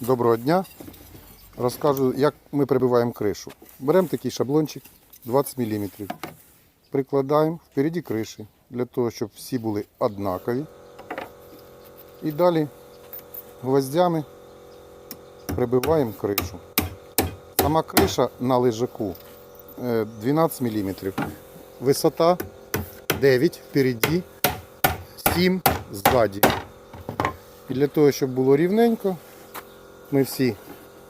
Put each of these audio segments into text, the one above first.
Доброго дня. Розкажу, як ми прибиваємо кришу. Беремо такий шаблончик 20 мм. Прикладаємо впереді криші, для того, щоб всі були однакові. І далі гвоздями прибиваємо кришу. Сама криша на лежаку е, 12 мм. Висота 9 впереді, 7 ззаді. І для того, щоб було рівненько, ми всі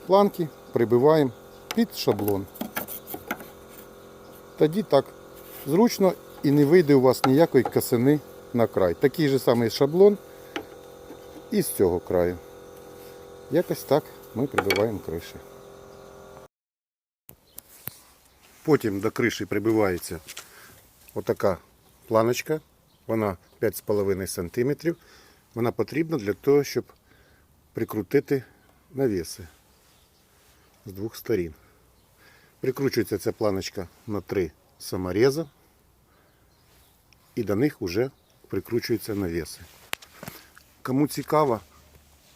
планки прибиваємо під шаблон. Тоді так зручно і не вийде у вас ніякої косини на край. Такий же самий шаблон і з цього краю. Якось так ми прибиваємо криші. Потім до криші прибивається отака планочка. Вона 5,5 см. Вона потрібна для того, щоб прикрутити навіси з двох сторін. Прикручується ця планочка на три саморези і до них вже прикручуються навіси. Кому цікаво,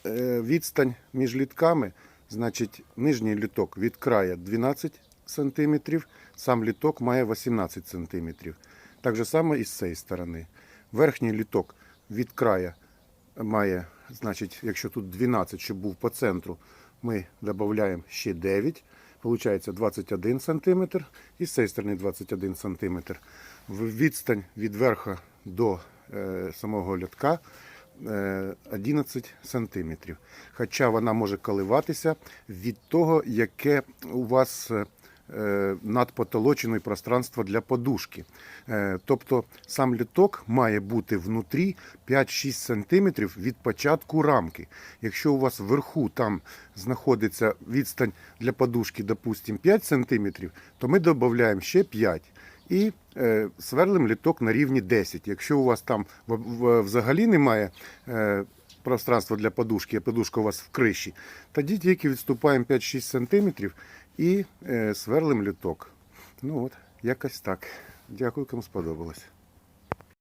е, відстань між літками, значить нижній літок від края 12 см, сам літок має 18 см. Так само і з цієї сторони. Верхній літок від края має, значить, якщо тут 12, щоб був по центру, ми додаємо ще 9, получається 21 см, і з цієї сторони 21 см. Відстань від верха до е, самого льотка е, 11 см. Хоча вона може коливатися від того, яке у вас е, над потолочиною пространство для подушки. Е, Тобто сам літок має бути внутрі 5-6 см від початку рамки. Якщо у вас вверху там знаходиться відстань для подушки, допустимо, 5 см, то ми додаємо ще 5 і е, сверлим літок на рівні 10. Якщо у вас там взагалі немає пространства для подушки, а подушка у вас в криші, тоді тільки відступаємо 5-6 см і сверлим літок. Ну от, якось так. Дякую, кому сподобалось.